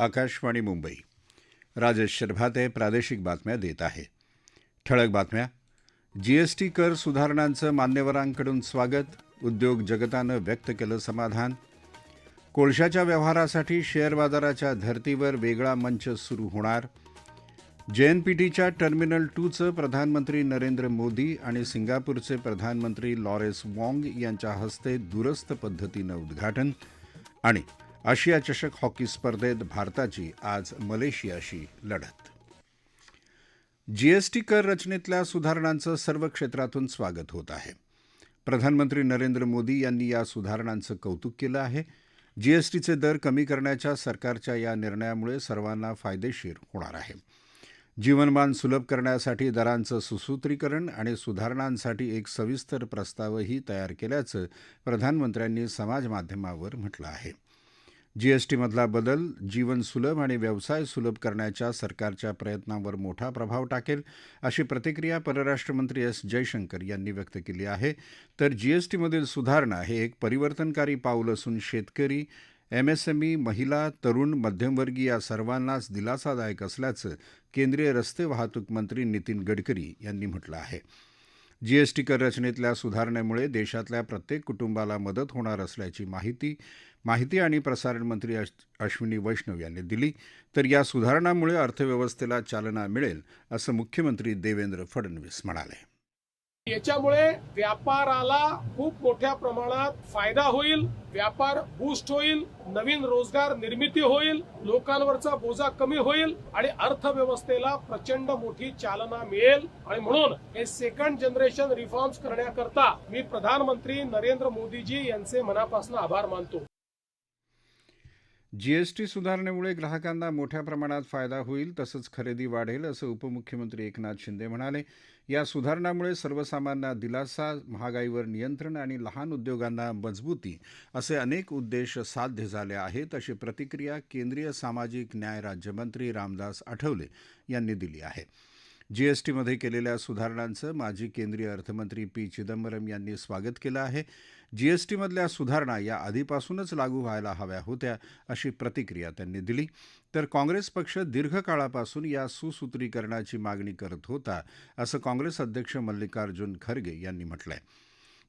आकाशवाणी मुंबई. राजेश शर्भाते प्रादेशिक बातम्या देत आहे. ठळक बातम्या. जीएसटी कर सुधारणांचं मान्यवरांकडून स्वागत. उद्योग जगतानं व्यक्त केलं समाधान. कोळशाच्या व्यवहारासाठी शेअर बाजाराच्या धर्तीवर वेगळा मंच सुरू होणार. जेएनपीटीच्या टर्मिनल टूचं प्रधानमंत्री नरेंद्र मोदी आणि सिंगापूरचे प्रधानमंत्री लॉरेस वॉंग यांच्या हस्ते दुरस्त पद्धतीनं उद्घाटन. आणि आशिया चषक हॉकी स्पर्धेत भारताची आज मलेशियाशी लढत. जीएसटी कर रचनेतल्या सुधारणांचं सर्व क्षेत्रातून स्वागत होत आहे. प्रधानमंत्री नरेंद्र मोदी यांनी या सुधारणांचं कौतुक केलं आहे. जीएसटीचे दर कमी करण्याच्या सरकारच्या या निर्णयामुळे सर्वांना फायदेशीर होणार आहे. जीवनमान सुलभ करण्यासाठी दरांचं सुसूत्रीकरण आणि सुधारणांसाठी एक सविस्तर प्रस्तावही तयार केल्याचं प्रधानमंत्र्यांनी समाजमाध्यमावर म्हटलं आहे. जीएसटीमधला बदल जीवन सुलभ आणि व्यवसाय सुलभ करण्याच्या सरकारच्या प्रयत्नांवर मोठा प्रभाव टाकेल अशी प्रतिक्रिया परराष्ट्रमंत्री एस जयशंकर यांनी व्यक्त केली आहे. तर जीएसटीमधील सुधारणा हे एक परिवर्तनकारी पाऊल असून शेतकरी एमएसएमई महिला तरुण मध्यमवर्गीय या सर्वांनाच दिलासादायक असल्याचं केंद्रीय रस्ते वाहतूक मंत्री नितीन गडकरी यांनी म्हटलं आहे. जीएसटी कर रचनेतल्या सुधारणेमुळे देशातल्या प्रत्येक कुटुंबाला मदत होणार असल्याची माहिती माहिती आणि प्रसारण मंत्री अश्विनी वैष्णव यांनी दिली. तर या सुधारणांमुळे अर्थव्यवस्थेला चालना मिळेल असं मुख्यमंत्री देवेंद्र फडणवीस म्हणाले. याच्यामुळे व्यापाराला खूप मोठ्या प्रमाणात फायदा होईल व्यापार बूस्ट होईल नवीन रोजगार निर्मिती होईल लोकांवरचा बोजा कमी होईल आणि अर्थव्यवस्थेला प्रचंड मोठी चालना मिळेल. आणि म्हणून हे सेकंड जनरेशन रिफॉर्म्स करण्याकरता मी प्रधानमंत्री नरेंद्र मोदीजी यांचे मनापासून आभार मानतो. जीएसटी सुधारणेमुळे ग्राहकांना मोठ्या प्रमाणात फायदा होईल तसंच खरेदी वाढेल असं उपमुख्यमंत्री एकनाथ शिंदे म्हणाले. या सुधारणामुळे सर्वसामान्यांना दिलासा महागाईवर नियंत्रण आणि लहान उद्योगांना मजबूती असे अनेक उद्देश साध्य झाले आहेत अशी प्रतिक्रिया केंद्रीय सामाजिक न्याय राज्यमंत्री रामदास आठवले यांनी दिली आहे. जीएसटीमध्ये केलेल्या सुधारणांचं माजी केंद्रीय अर्थमंत्री पी चिदंबरम यांनी स्वागत केलं आहे. जीएसटीमधल्या सुधारणा या आधीपासूनच लागू व्हायला हव्या होत्या अशी प्रतिक्रिया त्यांनी दिली. तर काँग्रेस पक्ष दीर्घकाळापासून या सुसूत्रीकरणाची मागणी करत होता असं काँग्रेस अध्यक्ष मल्लिकार्जुन खरगे यांनी म्हटलंय.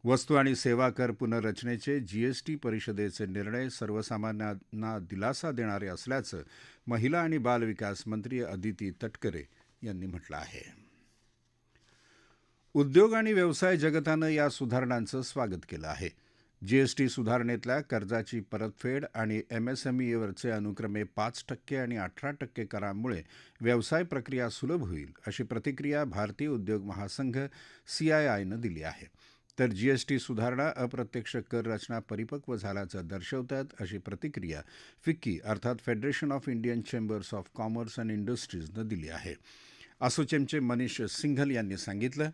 वस्तू आणि सेवा कर पुनर्रचनेचे जीएसटी परिषदेचे निर्णय सर्वसामान्यांना दिलासा देणारे असल्याचं महिला आणि बालविकास मंत्री अदिती तटकरे यांनी म्हटलं आहे. उद्योग आणि व्यवसाय जगतानं या सुधारणांचं स्वागत केलं आहे. जीएसटी सुधारणेतल्या कर्जाची परतफेड आणि एमएसएमईवरचे अनुक्रमे पाच टक्के आणि अठरा टक्के करामुळे व्यवसाय प्रक्रिया सुलभ होईल अशी प्रतिक्रिया भारतीय उद्योग महासंघ सीआयआयनं दिली आहे. तर जीएसटी सुधारणा अप्रत्यक्ष कर रचना परिपक्व झाल्याचं दर्शवतात अशी प्रतिक्रिया फिक्की अर्थात federation of Indian chambers of commerce and इंडस्ट्रीजनं दिली आहे. असोचेमचे मनीष सिंघल यांनी सांगितलं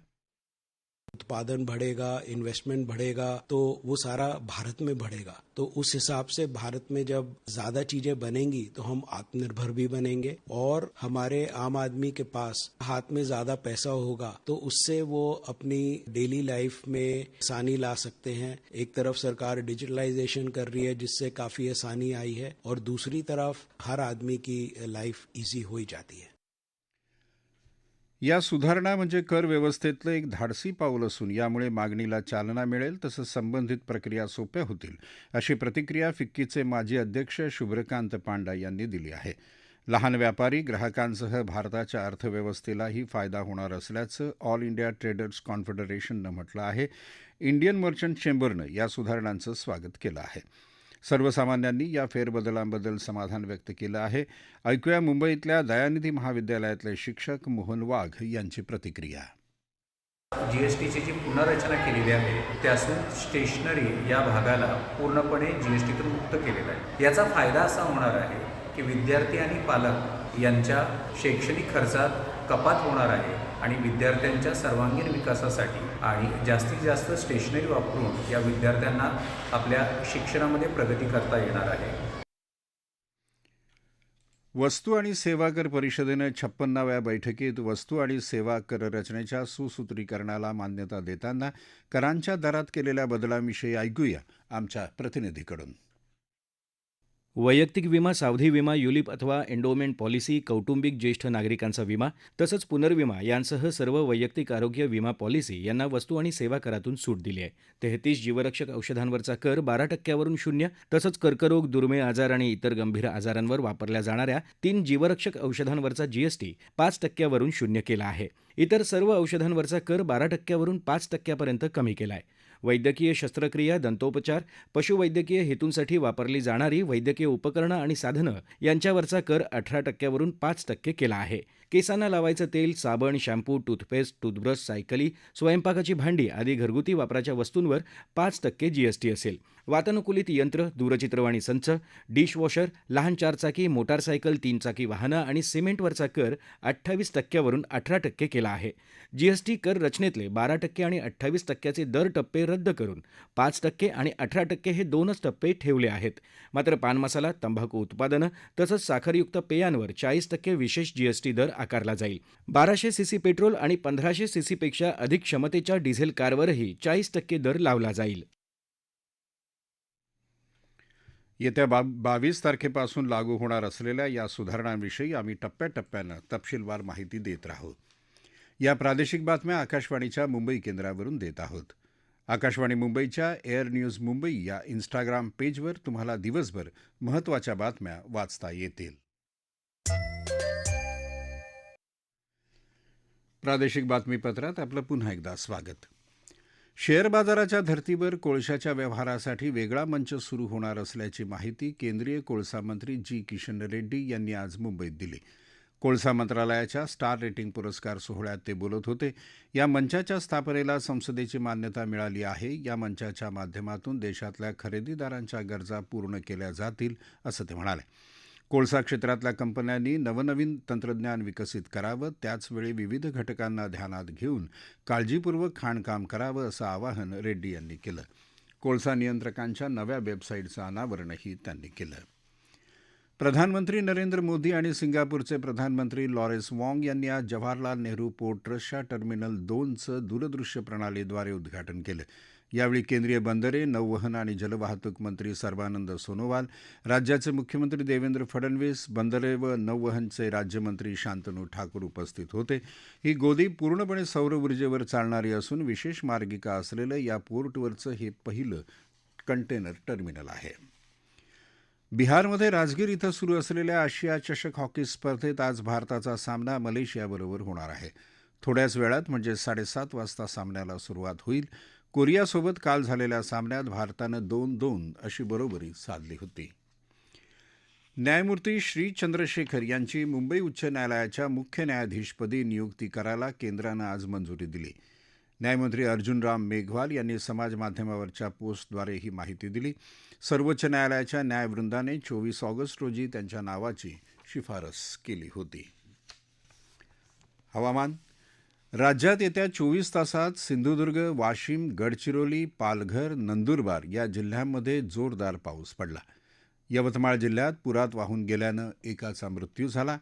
उत्पादन बढ़ेगा इन्वेस्टमेंट बढ़ेगा तो वो सारा भारत में बढ़ेगा। तो उस हिसाब से भारत में जब ज़्यादा चीज़ें बनेंगी तो हम आत्मनिर्भर भी बनेंगे और हमारे आम आदमी के पास हाथ में ज़्यादा पैसा होगा तो उससे वो अपनी डेली लाइफ में आसानी ला सकते हैं। एक तरफ़ सरकार डिजिटलाइजेशन कर रही है, जिससे काफ़ी आसानी आई है, और दूसरी तरफ़ हर आदमी की लाइफ इजी हो ही जाती है। या सुधारणा म्हणजे कर व्यवस्थेतलं एक धाडसी पाऊल असून यामुळे मागणीला चालना मिळेल तसंच संबंधित प्रक्रिया सोप्या होतील अशी प्रतिक्रिया फिक्कीचे माजी अध्यक्ष शुभ्रकांत पांडा यांनी दिली आहे. लहान व्यापारी ग्राहकांसह भारताच्या अर्थव्यवस्थेलाही फायदा होणार असल्याचं ऑल इंडिया ट्रेडर्स कॉन्फेडरेशननं म्हटलं आहे. इंडियन मर्चंट चेंबरनं या सुधारणांचं स्वागत केलं आहे. सर्वसामान्यांनी या फेरबदलांबद्दल समाधान व्यक्त केलं आहे. ऐकूया मुंबईतल्या दयानिधी महाविद्यालयातले शिक्षक मोहन वाघ यांची प्रतिक्रिया. जीएसटीची जी पुनर्रचना केलेली आहे त्यातून स्टेशनरी या भागाला पूर्णपणे जीएसटीतून मुक्त केलेलं आहे. याचा फायदा असा होणार आहे की विद्यार्थी आणि पालक यांच्या शैक्षणिक खर्चात कपात होणार आहे आणि विद्यार्थ्यांच्या सर्वांगीण विकासासाठी आणि जास्तीत जास्त स्टेशनरी वापरून या विद्यार्थ्यांना आपल्या शिक्षणामध्ये प्रगती करता येणार आहे. वस्तू आणि सेवा कर परिषदेनं छप्पन्नाव्या बैठकीत वस्तू आणि सेवा कर रचनेच्या सुसूत्रीकरणाला मान्यता देताना करांच्या दरात केलेल्या बदलांविषयी ऐकूया आमच्या प्रतिनिधीकडून. वैयक्तिक विमा सावधी विमा युलिप अथवा एन्डोमेंट पॉलिसी कौटुंबिक ज्येष्ठ नागरिकांचा विमा तसंच पुनर्विमा यांसह सर्व वैयक्तिक आरोग्य विमा पॉलिसी यांना वस्तू आणि सेवा करातून सूट दिली आहे. तेहतीस जीवरक्षक औषधांवरचा कर बारा टक्क्यावरून शून्य तसंच कर्करोग दुर्मिळ आजार आणि इतर गंभीर आजारांवर वापरल्या जाणाऱ्या तीन जीवरक्षक औषधांवरचा जीएसटी पाच टक्क्यावरून शून्य केला आहे. इतर सर्व औषधांवरचा कर बारा टक्क्यावरून पाच टक्क्यापर्यंत कमी केला आहे. वैद्यकीय शस्त्रक्रिया दंतोपचार पशुवैद्यकीय हेतूंसाठी वापरली जाणारी वैद्यकीय उपकरणं आणि साधनं यांच्यावरचा कर अठरा टक्क्यावरून पाच टक्के केला आहे. केसांना लावायचं तेल साबण शॅम्पू टूथपेस्ट टूथब्रश सायकली स्वयंपाकाची भांडी आदी घरगुती वापराच्या वस्तूंवर पाच टक्के जीएसटी असेल. वातानुकूलित यंत्र दूरचित्रवाणी संच डिशवॉशर लहान चारचाकी मोटारसायकल तीनचाकी वाहनं आणि सिमेंटवरचा कर अठ्ठावीस टक्क्यावरून अठरा टक्के केला आहे. जीएसटी कर रचनेतले बारा टक्के आणि अठ्ठावीस टक्क्याचे दर टप्पे रद्द करून पाच टक्के आणि अठरा टक्के हे दोनच टप्पे ठेवले आहेत. मात्र पान मसाला तंबाखू उत्पादनं तसंच साखरयुक्त पेयांवर चाळीस टक्के विशेष जीएसटी दर आकारला जाईल. बाराशे सीसी पेट्रोल आणि पंधराशे सीसीपेक्षा अधिक क्षमतेच्या डिझेल कारवरही चाळीस टक्के दर लावला जाईल. येत्या बा बावीस तारखेपासून लागू होणार असलेल्या या सुधारणांविषयी आम्ही टप्प्याटप्प्यानं तपशीलवार माहिती देत राहू. या प्रादेशिक बातम्या आकाशवाणीच्या मुंबई केंद्रावरून देत आहोत. आकाशवाणी मुंबईच्या एअर न्यूज मुंबई या इन्स्टाग्राम पेजवर तुम्हाला दिवसभर महत्त्वाच्या बातम्या वाचता येतील. प्रादेशिक बातमीपत्रात आपलं पुन्हा एकदा स्वागत. शेअर बाजाराच्या धर्तीवर कोळशाच्या व्यवहारासाठी वेगळा मंच सुरू होणार असल्याची माहिती केंद्रीय कोळसा मंत्री जी किशन रेड्डी यांनी आज मुंबईत दिली. कोळसा मंत्रालयाच्या स्टार रेटिंग पुरस्कार सोहळ्यात ते बोलत होते या मंचाच्या स्थापनेला संसदेची मान्यता मिळाली आहे. या मंचाच्या माध्यमातून देशातल्या खरेदीदारांच्या गरजा पूर्ण केल्या जातील असं ते म्हणाले. कोळसा क्षेत्रातल्या कंपन्यांनी नवनवीन तंत्रज्ञान विकसित करावं त्याचवेळी विविध घटकांना ध्यानात घेऊन काळजीपूर्वक खाणकाम करावं असं आवाहन रेड्डी यांनी केलं. कोळसा नियंत्रकांच्या नव्या वेबसाईटचं अनावरणही त्यांनी केलं. प्रधानमंत्री नरेंद्र मोदी आणि सिंगापूरचे प्रधानमंत्री लॉरेन्स वॉंग यांनी आज जवाहरलाल नेहरू पोर्ट ट्रस्टच्या टर्मिनल दोनचं दूरदृश्य प्रणालीद्वारे उद्घाटन केलं. यावेळी केंद्रीय बंदरे नौवहन आणि जलवाहतूक मंत्री सर्वानंद सोनोवाल राज्याचे मुख्यमंत्री देवेंद्र फडणवीस बंदरे व नौवहनचे राज्यमंत्री शांतनू ठाकूर उपस्थित होते. ही गोदी पूर्णपणे सौर ऊर्जेवर चालणारी असून विशेष मार्गिका असलेलं या पोर्टवरचं हे पहिलं कंटेनर टर्मिनल आहे. बिहारमध्ये राजगीर इथं सुरू असलेल्या आशिया चषक हॉकी स्पर्धेत आज भारताचा सामना मलेशियाबरोबर होणार आहे. थोड्याच वेळात म्हणजे साडेसात वाजता सामन्याला सुरुवात होईल. कोरियासोबत काल झालेल्या सामन्यात भारतानं दोन दोन अशी बरोबरी साधली होती. न्यायमूर्ती श्री चंद्रशेखर यांची मुंबई उच्च न्यायालयाच्या मुख्य न्यायाधीशपदी नियुक्ती करायला केंद्रानं आज मंजुरी दिली. न्यायमंत्री अर्जुन राम मेघवाल यांनी समाजमाध्यमावरच्या पोस्टद्वारे ही माहिती दिली. सर्वोच्च न्यायालयाच्या न्यायवृंदाने चोवीस ऑगस्ट रोजी त्यांच्या नावाची शिफारस केली होती. हवामान राज्यात येत्या चोवीस तासात सिंधुदुर्ग वाशिम गडचिरोली पालघर नंदुरबार या जिल्ह्यांमध्ये जोरदार पाऊस पडला. यवतमाळ जिल्ह्यात पुरात वाहून गेल्यानं एकाचा मृत्यू झाला.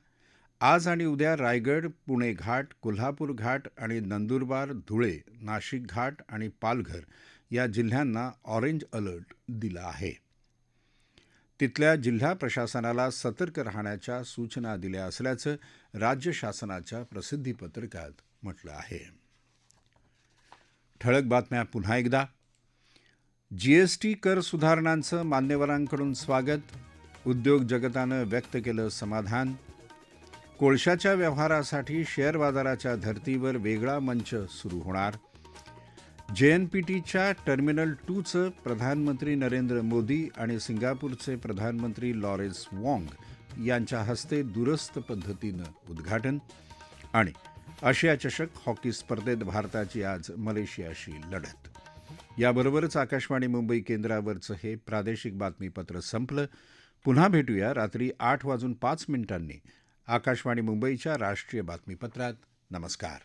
आज आणि उद्या रायगड पुणे घाट कोल्हापूर घाट आणि नंदुरबार धुळे नाशिक घाट आणि पालघर या जिल्ह्यांना ऑरेंज अलर्ट दिला आहे. तिथल्या जिल्हा प्रशासनाला सतर्क राहण्याच्या सूचना दिल्या असल्याचं राज्य शासनाच्या प्रसिद्धीपत्रकात म्हटलं आहे. ठळक बातम्या पुन्हा एकदा. जीएसटी कर सुधारणांचं मान्यवरांकडून स्वागत. उद्योग जगतानं व्यक्त केलं समाधान. कोळशाच्या व्यवहारासाठी शेअर बाजाराच्या धर्तीवर वेगळा मंच सुरू होणार. जेएनपीटीच्या टर्मिनल टूचं प्रधानमंत्री नरेंद्र मोदी आणि सिंगापूरचे प्रधानमंत्री लॉरेन्स वॉंग यांच्या हस्ते दुरस्त पद्धतीनं उद्घाटन आणि आशिया चषक हॉकी स्पर्धेत भारताची आज मलेशियाशी लढत. याबरोबरच आकाशवाणी मुंबई केंद्रावरचं हे प्रादेशिक बातमीपत्र संपलं. पुन्हा भेटूया रात्री आठ वाजून पाच मिनिटांनी आकाशवाणी मुंबईच्या राष्ट्रीय बातमीपत्रात. नमस्कार.